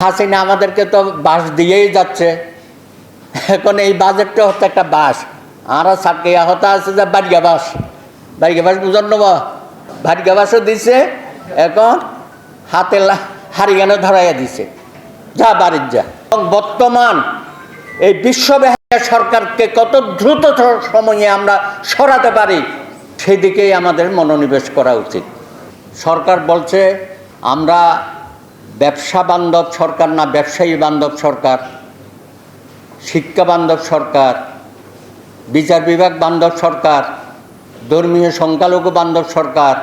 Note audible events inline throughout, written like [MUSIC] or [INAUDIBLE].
হাসিনা আমাদেরকে তো বাস দিয়েই যাচ্ছে। এখন এই বাজেটটা হচ্ছে একটা বাস আর সাকিয়া হতা আছে যে বাড়িয়া বাস বাড়িয়া বাস বুঝন নেবা? বাড়িয়া বাসও দিছে, এখন হাতে হারিয়ানো ধরাইয়া দিছে। যা বাড়ির যা। এবং বর্তমান এই বিশ্বব্যাপী সরকারকে কত দ্রুত সময়ে আমরা সরাতে পারি, সেদিকেই আমাদের মনোনিবেশ করা উচিত। সরকার বলছে, আমরা ব্যবসা বান্ধব সরকার না ব্যবসায়ী বান্ধব সরকার, শিক্ষা বান্ধব সরকার, বিচার বিভাগ বান্ধব সরকার, ধর্মীয় সংখ্যালঘু বান্ধব সরকার,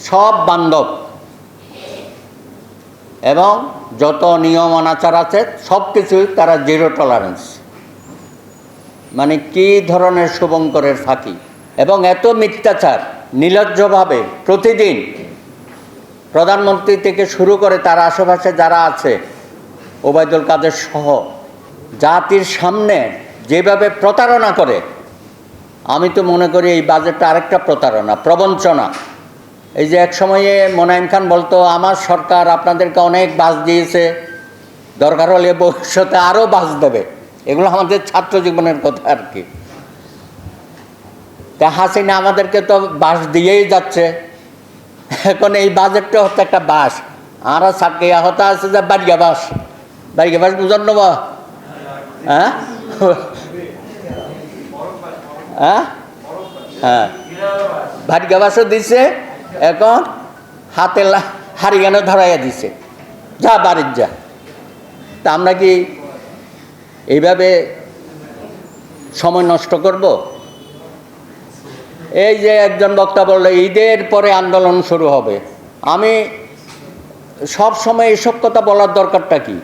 সব বান্ধব। এবং যত নিয়ম অনাচার আছে, সব কিছুই তারা জিরো টলারেন্স মানে কি ধরনের শুভঙ্করের ফাঁকি? এবং এত মিথ্যাচার নির্লজ্জভাবে প্রতিদিন প্রধানমন্ত্রী থেকে শুরু করে তার আশেপাশে যারা আছে, ওবায়দুল কাদের সহ জাতির সামনে যেভাবে প্রতারণা করে, আমি তো মনে করি এই বাজেটটা আরেকটা প্রতারণা, প্রবঞ্চনা। এই যে এক সময়ে মোনায়েম খান বলতো, আমার সরকার আপনাদেরকে অনেক বাস দিয়েছে, দরকার হলে ভবিষ্যতে আরও বাস দেবে। এগুলো আমাদের ছাত্র জীবনের কথা আর কি। তা হাসিনা আমাদেরকে তো বাস দিয়েই যাচ্ছে। এখন এই বাজেটটা হচ্ছে একটা বাস। আর সাকিয়া হতা আছে যে বাড়িয়া বাস। বাড়িয়া বাস বুঝন নেবা? হ্যাঁ? হ্যাঁ? হ্যাঁ। ভারিয়া বাসও দিছে, এখন হাতে হারিয়ানো ধরাইয়া দিছে। যা বাড়ির যা। তা আমরা কি এইভাবে সময় নষ্ট করব? এই যে একজন বক্তা বলল, ঈদের পরে আন্দোলন শুরু হবে। আমি সব সময় এসব কথা বলার দরকারটা কি?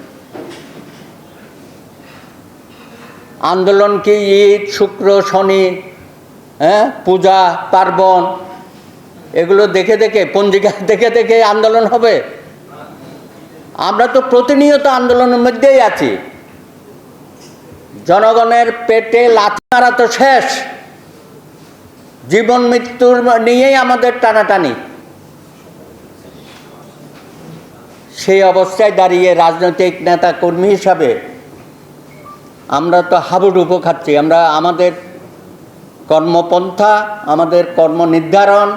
আন্দোলন কি ঈদ, শুক্র, শনি হ্যাঁ পূজা, পার্বণ, এগুলো দেখে দেখে, পঞ্জিকা [LAUGHS] দেখে দেখে আন্দোলন হবে? আমরা তো প্রতিনিয়ত আন্দোলনের মধ্যেই আছি। জনগণের পেটে লাথি মারা তো শেষ। জীবন মৃত্যুর নিয়েই আমাদের টানাটানি। সেই অবস্থায় দাঁড়িয়ে রাজনৈতিক নেতা কর্মী হিসাবে আমরা তো হাবুডুবু খাচ্ছি। আমরা আমাদের কর্মপন্থা, আমাদের কর্ম নির্ধারণ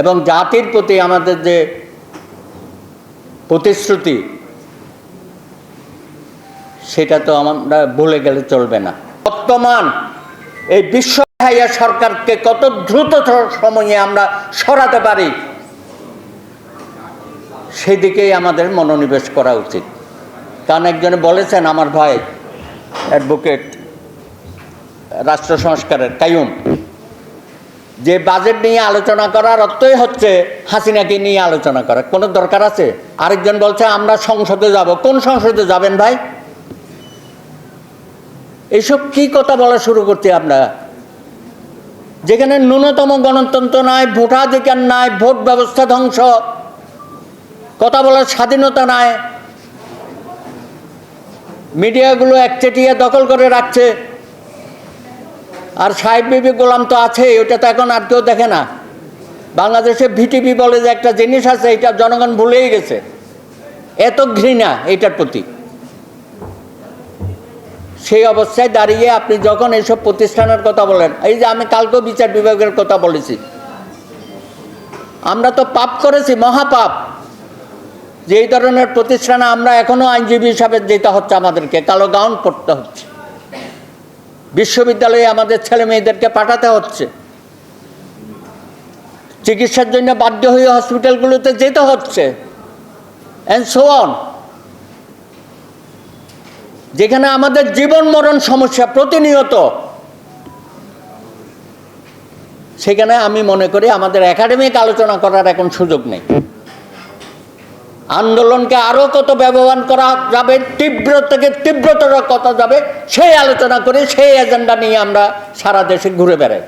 এবং জাতির প্রতি আমাদের যে প্রতিশ্রুতি, সেটা তো আমরা ভুলে গেলে চলবে না। বর্তমান এই বিশ্ব হাইয়া সরকারকে কত দ্রুত সময়ে আমরা সরাতে পারি, সেদিকেই আমাদের মনোনিবেশ করা উচিত। কারণ একজনে বলেছেন, আমার ভাই অ্যাডভোকেট রাষ্ট্র সংস্কারের কায়ুম। যে বাজেট নিয়ে আলোচনা করার অর্থই হচ্ছে হাসিনাকে নিয়ে আলোচনা করা। কোনো দরকার আছে? আরেকজন বলছে, আমরা সংসদে যাব। কোন সংসদে যাবেন ভাই? এইসব কি কথা বলা শুরু করতে আমরা যেখানে ন্যূনতম গণতন্ত্র নাই, ভোটাধিকার নাই, ভোট ব্যবস্থা ধ্বংস। কথা বলার স্বাধীনতা নাই। মিডিয়াগুলো একচেটিয়া দখল করে রাখছে। আর সাহেব বিবি গোলাম তো আছে ওটা তো এখন আর কেউ দেখে না। বাংলাদেশে ভিটিপি বলে যে একটা জিনিস আছে, এটা জনগণ ভুলেই গেছে। এত ঘৃণা এটার প্রতি। সেই অবস্থায় দাঁড়িয়ে আপনি যখন এইসব প্রতিষ্ঠানের কথা বলেন, এই যে আমি কালকেও বিচার বিভাগের কথা বলেছি, আমরা তো পাপ করেছি, মহাপাপ। যে এই ধরনের প্রতিষ্ঠানে আমরা এখনও আইনজীবী হিসাবে যেতে হচ্ছে আমাদেরকে, কালো গাউন পড়তে হচ্ছে। বিশ্ববিদ্যালয়ে আমাদের ছেলে মেয়েদেরকে পাঠাতে হচ্ছে। চিকিৎসার জন্য বাধ্য হয়ে হসপিটালগুলোতে যেতে হচ্ছে অ্যান্ড সো অন যেখানে আমাদের জীবন মরণ সমস্যা প্রতিনিয়ত, সেখানে আমি মনে করি আমাদের একাডেমিক আলোচনা করার এখন সুযোগ নেই। আন্দোলনকে আরও কত ব্যবহার করা যাবে তীব্র থেকে তীব্রতর কত যাবে, সেই আলোচনা করে সেই এজেন্ডা নিয়ে আমরা সারা দেশে ঘুরে বেড়াই।